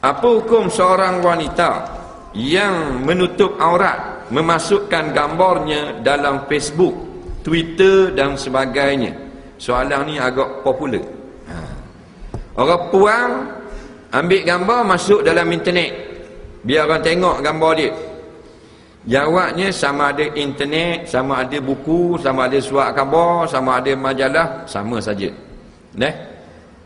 Apa hukum seorang wanita yang menutup aurat memasukkan gambarnya dalam Facebook, Twitter dan sebagainya? Soalan ni agak popular. Ha. Orang puang ambil gambar masuk dalam internet. Biar orang tengok gambar dia. Jawabnya sama ada internet, sama ada buku, sama ada surat khabar, sama ada majalah, sama saja. Neh?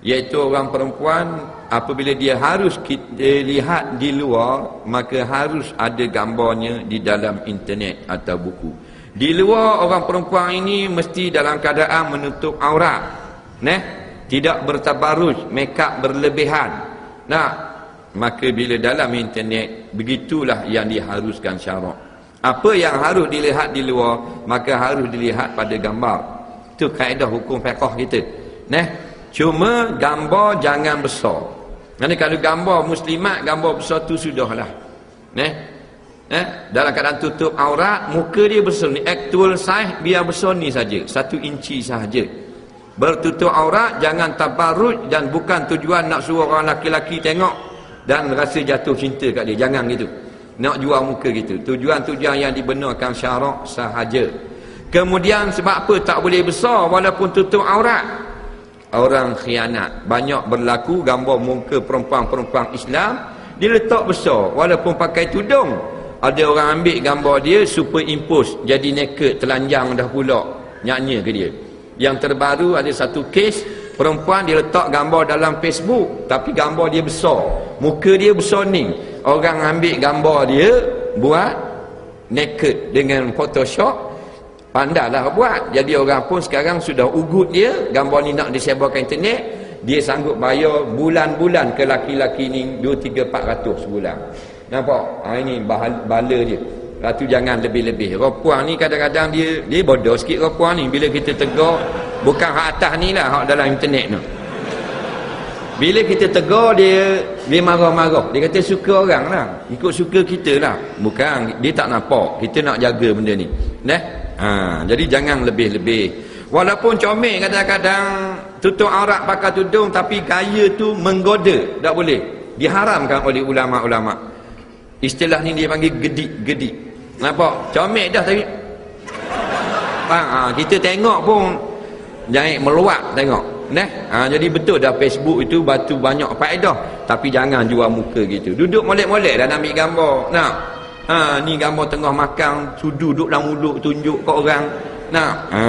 Iaitu orang perempuan apabila dia harus kita lihat di luar maka harus ada gambarnya di dalam internet atau buku. Di luar orang perempuan ini mesti dalam keadaan menutup aurat nah tidak bertabarruj makeup berlebihan. Nah maka bila dalam internet begitulah yang diharuskan syarak. Apa yang harus dilihat di luar maka harus dilihat pada gambar. Itu kaedah hukum fiqh kita nah Cuma gambar jangan besar. Nanti kalau gambar muslimat, gambar besar tu sudahlah. Neh. Eh, dalam keadaan tutup aurat, muka dia besar ni. Actual size biar besar ni saja. Satu inci sahaja. Bertutup aurat, jangan tabarruj dan bukan tujuan nak suruh orang laki-laki tengok dan rasa jatuh cinta kat dia. Jangan gitu. Nak jual muka gitu. Tujuan-tujuan yang dibenarkan syarak sahaja. Kemudian sebab apa tak boleh besar walaupun tutup aurat? Orang khianat. Banyak berlaku gambar muka perempuan-perempuan Islam dia letak besar walaupun pakai tudung. Ada orang ambil gambar dia superimpose jadi naked telanjang dah pula. Nyanyi ke dia. Yang terbaru ada satu kes perempuan dia letak gambar dalam Facebook tapi gambar dia besar. Muka dia besar ni. Orang ambil gambar dia buat naked dengan photoshop Pandailah buat. Jadi orang pun sekarang sudah ugut dia. Gambar ni nak disebarkan internet. Dia sanggup bayar bulan-bulan ke laki-laki ni. 2, 3, 400 sebulan. Nampak? Ha, ini bala dia. Ratu jangan lebih-lebih. Ropuan ni kadang-kadang dia dia bodoh sikit ropuan ni. Bila kita tegur. Bukan hak atas ni lah. Hak dalam internet tu. Bila kita tegur dia. Dia marah-marah. Dia kata suka orang lah. Ikut suka kita lah. Bukan. Dia tak nampak. Kita nak jaga benda ni. Nah. Ha, jadi jangan lebih-lebih. Walaupun comel kadang-kadang tutup aurat pakai tudung tapi gaya tu menggoda, tak boleh. Diharamkan oleh ulama-ulama. Istilah ni dia panggil gedik-gedik. Nampak? Comel dah tapi ha, ha, kita tengok pun jangan meluat tengok. Nah, ha, jadi betul dah Facebook itu batu banyak faedah tapi jangan jual muka gitu. Duduk molek-molek dan ambil gambar. Nah, Ha ni gambar tengah makan, sudu duduk dalam mulut tunjuk ke orang. Nah. Ha.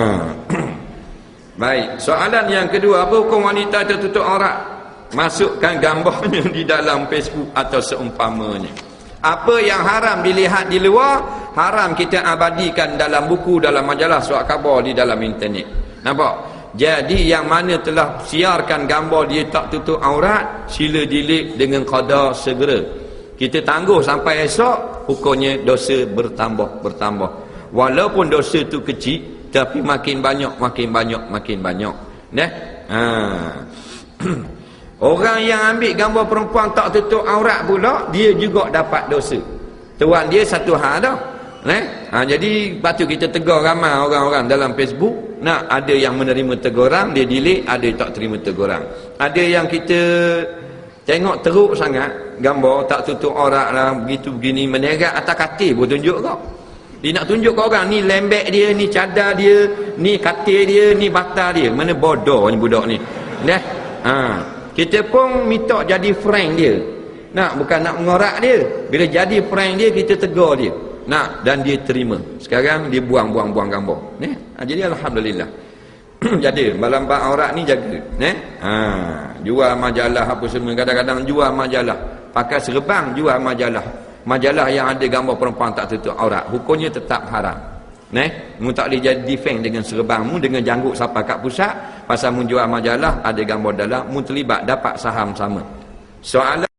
Baik, soalan yang kedua, apa hukum wanita tertutup aurat? Masukkan gambarnya di dalam Facebook atau seumpamanya. Apa yang haram dilihat di luar, haram kita abadikan dalam buku, dalam majalah, surat khabar di dalam internet. Nampak? Jadi yang mana telah siarkan gambar dia tak tutup aurat, sila delete dengan qada segera kita tangguh sampai esok hukumnya dosa bertambah bertambah. Walaupun dosa tu kecil tapi makin banyak makin banyak makin banyak. Nah ha. orang yang ambil gambar perempuan tak tutup aurat pula dia juga dapat dosa. Tuan dia satu hal dah. Nah ha, jadi patut kita tegur ramai orang-orang dalam Facebook nak ada yang menerima teguran dia delete ada yang tak terima teguran. Ada yang kita Tengok teruk sangat gambar tak tutup orang lah begitu begini menerak atas katil pun tunjuk kau. Dia nak tunjuk kau orang ni lembek dia, ni cadar dia, ni katil dia, ni bata dia. Mana bodoh ni budak ni. Dah. Ha. Kita pun minta jadi friend dia. Nak bukan nak mengorak dia. Bila jadi friend dia kita tegur dia. Nak dan dia terima. Sekarang dia buang-buang-buang gambar. Ni. Ha, jadi alhamdulillah. jadi malam bak aurat ni jaga eh ha jual majalah apa semua kadang-kadang jual majalah pakai serbang jual majalah. Majalah yang ada gambar perempuan tak tutup aurat. Hukumnya tetap haram. Neh, mu tak boleh jadi defend dengan serbangmu dengan janggut sampai kat pusat. Pasal mu jual majalah ada gambar dalam mu terlibat dapat saham sama. Soalan